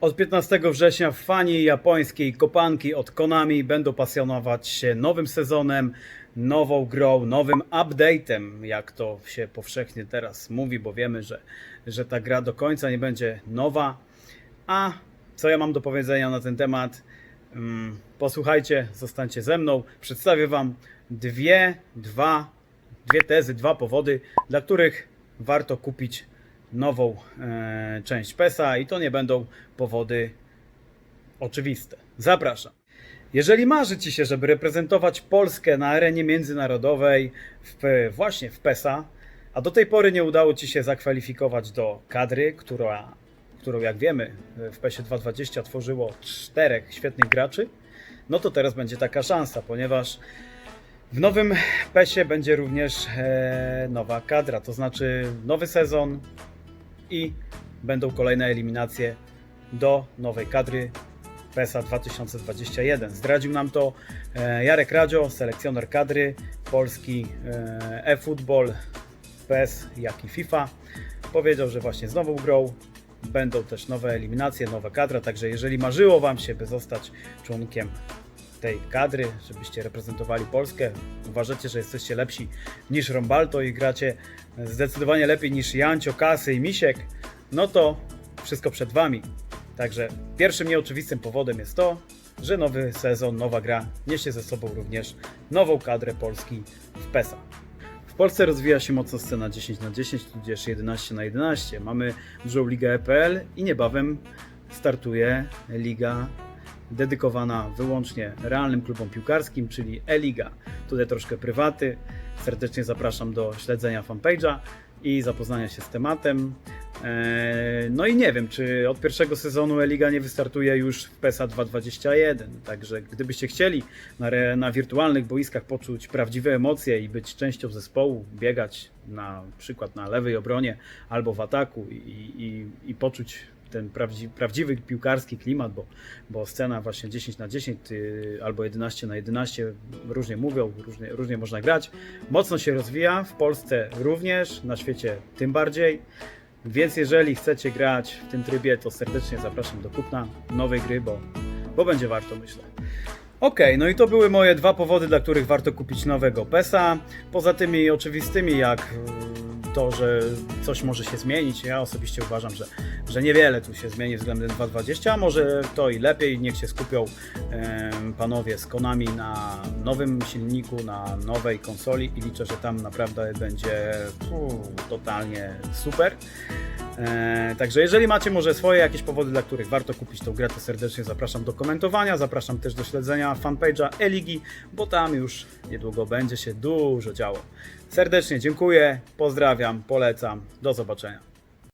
Od 15 września fani japońskiej kopanki od Konami będą pasjonować się nowym sezonem, nową grą, nowym update'em, jak to się powszechnie teraz mówi, bo wiemy, że, że ta gra do końca nie będzie nowa. A co ja mam do powiedzenia na ten temat? Mm, Posłuchajcie, zostańcie ze mną. Przedstawię Wam dwie, dwa, dwie tezy, dwa powody, dla których warto kupić nową e, część PESA i to nie będą powody oczywiste. Zapraszam. Jeżeli marzy Ci się, żeby reprezentować Polskę na arenie międzynarodowej w, właśnie w PESA, a do tej pory nie udało Ci się zakwalifikować do kadry, która, którą jak wiemy w PESie 2.20 tworzyło czterech świetnych graczy, no to teraz będzie taka szansa, ponieważ w nowym PESie będzie również e, nowa kadra, to znaczy nowy sezon i będą kolejne eliminacje do nowej kadry PESA 2021. Zdradził nam to e, Jarek Radzio, selekcjoner kadry Polski e, e-football, PES, jak i FIFA. Powiedział, że właśnie z nową grą będą też nowe eliminacje, nowa kadra, także jeżeli marzyło Wam się, by zostać członkiem tej kadry, żebyście reprezentowali Polskę, uważacie, że jesteście lepsi niż Rombalto i gracie zdecydowanie lepiej niż Jancio, Kasy i Misiek, no to wszystko przed Wami. Także pierwszym nieoczywistym powodem jest to, że nowy sezon, nowa gra niesie ze sobą również nową kadrę Polski w PESA. W Polsce rozwija się mocno scena 10 na 10 tudzież 11 na 11 Mamy dużą ligę EPL i niebawem startuje liga dedykowana wyłącznie realnym klubom piłkarskim, czyli E-Liga. Tutaj troszkę prywaty. Serdecznie zapraszam do śledzenia fanpage'a i zapoznania się z tematem. Eee, No i nie wiem, czy od pierwszego sezonu E-Liga nie wystartuje już w PESA 2.21. Także gdybyście chcieli na, na wirtualnych boiskach poczuć prawdziwe emocje i być częścią zespołu, biegać na przykład na lewej obronie albo w ataku i, i, i poczuć ten prawdzi, prawdziwy piłkarski klimat, bo, bo scena właśnie 10 na 10 y, albo 11 na 11 różnie mówią, różnie, różnie można grać. Mocno się rozwija, w Polsce również, na świecie tym bardziej. Więc jeżeli chcecie grać w tym trybie, to serdecznie zapraszam do kupna nowej gry, bo, bo będzie warto, myślę. Okej, no i to były moje dwa powody, dla których warto kupić nowego PESA. Poza tymi oczywistymi, jak to, że coś może się zmienić, ja osobiście uważam, że, że niewiele tu się zmieni względem 2.20, a może to i lepiej, niech się skupią em, panowie z Konami na nowym silniku, na nowej konsoli i liczę, że tam naprawdę będzie fu, totalnie super. E, także jeżeli macie może swoje jakieś powody, dla których warto kupić tą grę, to serdecznie zapraszam do komentowania, zapraszam też do śledzenia fanpage'a Eligi, bo tam już niedługo będzie się dużo działo. Serdecznie dziękuję, pozdrawiam, polecam, do zobaczenia.